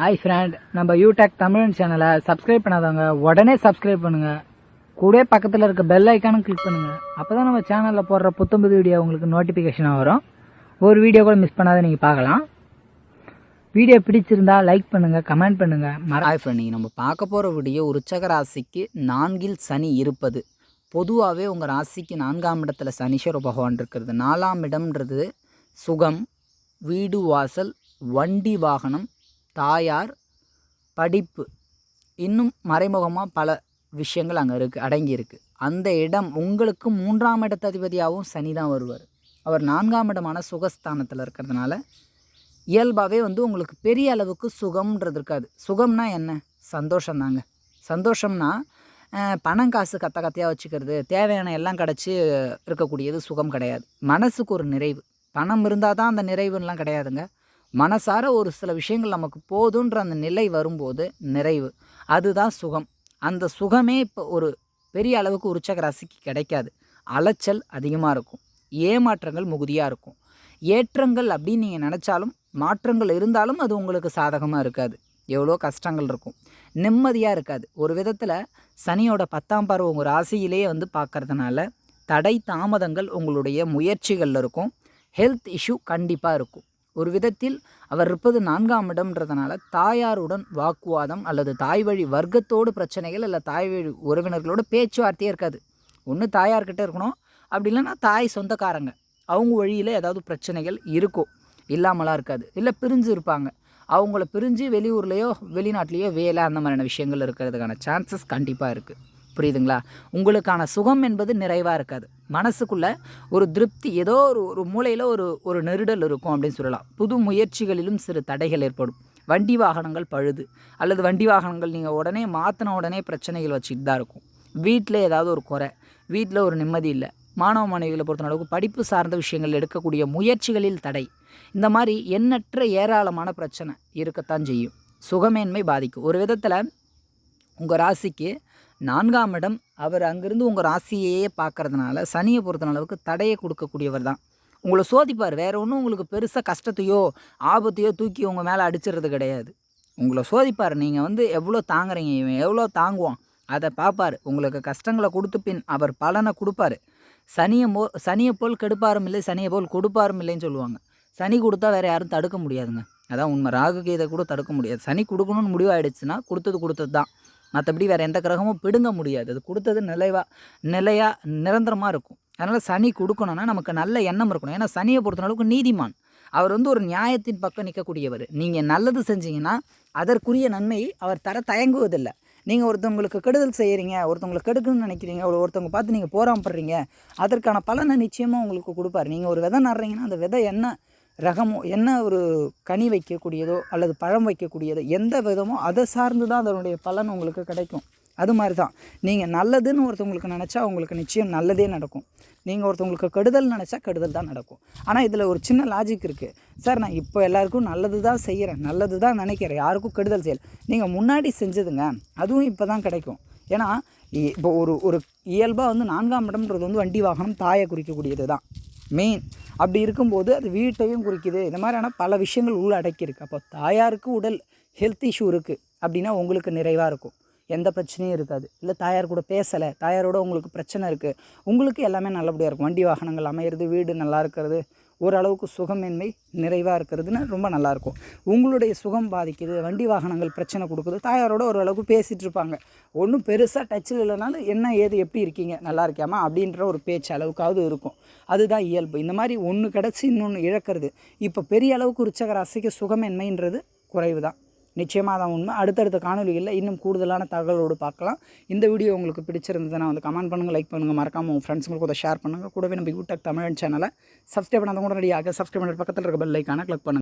Hi friend நம்ம யூடெக் தமிழன் சேனலை சப்ஸ்கிரைப் பண்ணாதவங்க உடனே சப்ஸ்கிரைப் பண்ணுங்க. கூட பக்கத்தில் இருக்க பெல் ஐக்கானும் கிளிக் பண்ணுங்க. அப்பதான் நம்ம சேனலில் போடுற புத்தம்புது வீடியோ உங்களுக்கு நோட்டிஃபிகேஷனாக வரும். ஒரு வீடியோ கூட மிஸ் பண்ணாத நீங்கள் பார்க்கலாம். வீடியோ பிடிச்சிருந்தா லைக் பண்ணுங்க கமெண்ட் பண்ணுங்க. ஹாய் ஃப்ரெண்ட் நீங்கள் நம்ம பார்க்க போகிற வீடியோ உற்சக ராசிக்கு நான்கில் சனி இருப்பது. பொதுவாகவே உங்கள் ராசிக்கு நான்காம் இடத்துல சனீஸ்வர பகவான் இருக்கிறது. நாலாம் இடம்ன்றது சுகம் வீடு வாசல் வண்டி வாகனம் தாயார் படிப்பு. இன்னும் மறைமுகமாக பல விஷயங்கள் அங்கே இருக்குது அடங்கியிருக்கு அந்த இடம் உங்களுக்கு மூன்றாம் இடத்ததிபதியாகவும் சனி தான் வருவார். அவர் நான்காம் இடமான சுகஸ்தானத்தில் இருக்கிறதுனால இயல்பாகவே வந்து உங்களுக்கு பெரிய அளவுக்கு சுகம்ன்றது இருக்காது. சுகம்னா என்ன? சந்தோஷம் தாங்க சந்தோஷம்னா பணம் காசு கத்த கத்தையாக வச்சுக்கிறது தேவையான எல்லாம் கிடச்சி இருக்கக்கூடியது சுகம் கிடையாது. மனசுக்கு ஒரு நிறைவு. பணம் இருந்தால் தான் அந்த நிறைவுலாம் கிடையாதுங்க. மனசார ஒரு சில விஷயங்கள் நமக்கு போதுன்ற அந்த நிலை வரும்போது நிறைவு. அதுதான் சுகம். அந்த சுகமே இப்போ ஒரு பெரிய அளவுக்கு உற்சக ராசிக்கு கிடைக்காது. அலைச்சல் அதிகமாக இருக்கும். ஏமாற்றங்கள் மிகுதியாக இருக்கும். ஏற்றங்கள் அப்படின்னு நீங்கள் நினச்சாலும் மாற்றங்கள் இருந்தாலும் அது உங்களுக்கு சாதகமாக இருக்காது. எவ்வளோ கஷ்டங்கள் இருக்கும். நிம்மதியாக இருக்காது. ஒரு விதத்தில் சனியோட பத்தாம் பார்வை உங்கள் ராசியிலேயே வந்து பார்க்கறதுனால தடை தாமதங்கள் உங்களுடைய முயற்சிகளில் இருக்கும். ஹெல்த் இஷ்யூ கண்டிப்பாக இருக்கும். ஒரு விதத்தில் அவர் இருப்பது நான்காம் இடம்ன்றதுனால தாயாருடன் வாக்குவாதம் அல்லது தாய் வழி வர்க்கத்தோடு பிரச்சனைகள் இல்லை தாய் வழி உறவினர்களோட பேச்சுவார்த்தையே இருக்காது. ஒன்று தாயார்கிட்ட இருக்கணும் அப்படி இல்லைன்னா தாய் சொந்தக்காரங்க. அவங்க வழியில் ஏதாவது பிரச்சனைகள் இருக்கும் இல்லாமலாம் இருக்காது. இல்லை பிரிஞ்சு இருப்பாங்க. அவங்கள பிரிஞ்சு வெளியூர்லேயோ வெளிநாட்டிலேயோ வேலை அந்த மாதிரியான விஷயங்கள் இருக்கிறதுக்கான சான்சஸ் கண்டிப்பாக இருக்குது புரியுதுங்களா? உங்களுக்கான சுகம் என்பது நிறைவாக இருக்காது. மனசுக்குள்ளே ஒரு திருப்தி ஏதோ ஒரு ஒரு மூலையில் ஒரு ஒரு நெருடல் இருக்கும் அப்படின்னு சொல்லலாம். புது முயற்சிகளிலும் சிறு தடைகள் ஏற்படும். வண்டி வாகனங்கள் பழுது அல்லது வண்டி வாகனங்கள் நீங்கள் உடனே மாற்றின உடனே பிரச்சனைகள் வச்சுட்டு தான் இருக்கும். வீட்டில் ஏதாவது ஒரு குறை வீட்டில் ஒரு நிம்மதி இல்லை. மாணவ மாணவிகளை பொறுத்த அளவுக்கு படிப்பு சார்ந்த விஷயங்கள் எடுக்கக்கூடிய முயற்சிகளில் தடை. இந்த மாதிரி எண்ணற்ற ஏராளமான பிரச்சனை இருக்கத்தான் செய்யும். சுகமேன்மை பாதிக்கும். ஒரு விதத்தில் உங்கள் ராசிக்கு நான்காம் இடம். அவர் அங்கேருந்து உங்கள் ராசியையே பார்க்கறதுனால சனியை பொறுத்த அளவுக்கு தடையை கொடுக்கக்கூடியவர் தான். உங்களை சோதிப்பார். வேறு ஒன்றும் உங்களுக்கு பெருசாக கஷ்டத்தையோ ஆபத்தையோ தூக்கி உங்கள் மேலே அடிச்சிடுறது கிடையாது. உங்களை சோதிப்பார். நீங்கள் வந்து எவ்வளோ தாங்குறீங்க? இவன் எவ்வளோ தாங்குவான்? அதை பார்ப்பார் உங்களுக்கு கஷ்டங்களை கொடுத்து பின் அவர் பலனை கொடுப்பாரு. சனியை மோ சனியை போல் கெடுப்பாரும் இல்லை சனியை போல் கொடுப்பாரும் இல்லைன்னு சொல்லுவாங்க. சனி கொடுத்தா வேறு யாரும் தடுக்க முடியாதுங்க. அதான் உண்மை. ராகு கீதை கூட தடுக்க முடியாது. சனி கொடுக்கணும்னு முடிவாயிடுச்சுன்னா கொடுத்தது கொடுத்தது தான் மற்றபடி வேறு எந்த கிரகமும் பிடுங்க முடியாது. அது கொடுத்தது நிலைவாக நிலையாக நிரந்தரமாக இருக்கும். அதனால் சனி கொடுக்கணும்னா நமக்கு நல்ல எண்ணம் இருக்கணும். ஏன்னா சனியை பொறுத்த அளவுக்கு நீதிமான். அவர் வந்து ஒரு நியாயத்தின் பக்கம் நிற்கக்கூடியவர் நீங்கள் நல்லது செஞ்சீங்கன்னா அதற்குரிய நன்மையை அவர் தர தயங்குவதில்லை. நீங்கள் ஒருத்தவங்களுக்கு கெடுதல் செய்கிறீங்க ஒருத்தவங்களை கெடுக்கணும்னு நினைக்கிறீங்க ஒரு ஒருத்தவங்க பார்த்து நீங்கள் போராமப்படுறீங்க அதற்கான பலனை நிச்சயமாக உங்களுக்கு கொடுப்பார். நீங்கள் ஒரு விதை நடுறீங்கன்னா அந்த விதை என்ன ரகமோ என்ன ஒரு கனி வைக்கக்கூடியதோ அல்லது பழம் வைக்கக்கூடியதோ எந்த விதமோ அதை சார்ந்து தான் அதனுடைய பலன் உங்களுக்கு கிடைக்கும். அது மாதிரி தான். நீங்கள் நல்லதுன்னு ஒருத்தவங்களுக்கு நினச்சா உங்களுக்கு நிச்சயம் நல்லதே நடக்கும். நீங்கள் ஒருத்தவங்களுக்கு கெடுதல் நினச்சா கெடுதல் தான் நடக்கும். ஆனால் இதில் ஒரு சின்ன லாஜிக் இருக்குது சார் நான் இப்போ எல்லாருக்கும் நல்லது தான் செய்கிறேன் நல்லது தான் நினைக்கிறேன். யாருக்கும் கெடுதல் செய்யலை. நீங்கள் முன்னாடி செஞ்சதுங்க. அதுவும் இப்போ தான் கிடைக்கும். ஏன்னா இ- இப்போ ஒரு ஒரு இயல்பாக வந்து நான்காம் இடம்ன்றது வந்து வண்டி வாகனம் தாயை குறிக்கக்கூடியது தான். மெயின் அப்படி இருக்கும்போது அது வீட்டையும் குறிக்குது. இந்த மாதிரியான பல விஷயங்கள் உள்ள அடக்கியிருக்கு அப்போ தாயாருக்கு உடல் ஹெல்த் இஷ்யூ இருக்குது அப்படின்னா உங்களுக்கு நிறைவாக இருக்கும். எந்த பிரச்சனையும் இருக்காது. இல்லை தாயார் கூட பேசலை தாயாரோட உங்களுக்கு பிரச்சனை இருக்குது உங்களுக்கு எல்லாமே நல்லபடியாக இருக்கும். வண்டி வாகனங்கள் அமையிறது வீடு நல்லா இருக்கிறது ஓரளவுக்கு சுகமின்மை நிறைவாக இருக்கிறதுன்னு ரொம்ப நல்லாயிருக்கும். உங்களுடைய சுகம் பாதிக்குது வண்டி வாகனங்கள் பிரச்சனை கொடுக்குது தாயாரோட ஓரளவுக்கு பேசிகிட்டு இருப்பாங்க. ஒன்றும் பெருசாக டச்சில் இல்லைனாலும் என்ன ஏது எப்படி இருக்கீங்க நல்லா இருக்கியாமா அப்படின்ற ஒரு பேச்சு அளவுக்காவது இருக்கும். அதுதான் இயல்பு. இந்த மாதிரி ஒன்று கிடச்சி இன்னொன்று இழக்கிறது இப்போ பெரிய அளவுக்கு ருச்சகர அசைக்க சுகமின்மைன்றது குறைவு தான் நிச்சயமாக தான் உண்மை. அடுத்தடுத்த காணொலிகளில் இன்னும் கூடுதலான தகவலோடு பார்க்கலாம். இந்த வீடியோ உங்களுக்கு பிடிச்சிருந்ததுன்னா வந்து கமெண்ட் பண்ணுங்கள் லைக் பண்ணுங்கள் மறக்காமல் உங்கள் ஃப்ரெண்ட்ஸுங்களுக்கு கூட ஷேர் பண்ணுங்கள் கூடவே நம்ம யூடியூப் தமிழ் சேனலை சப்ஸ்கிரைப் பண்ணாத உடனடியாக ரெடியாக சப்ஸ்கிரைப் பண்ணுற பக்கத்தில் இருக்க பெல் ஐக்கான கிளிக் பண்ணுங்கள்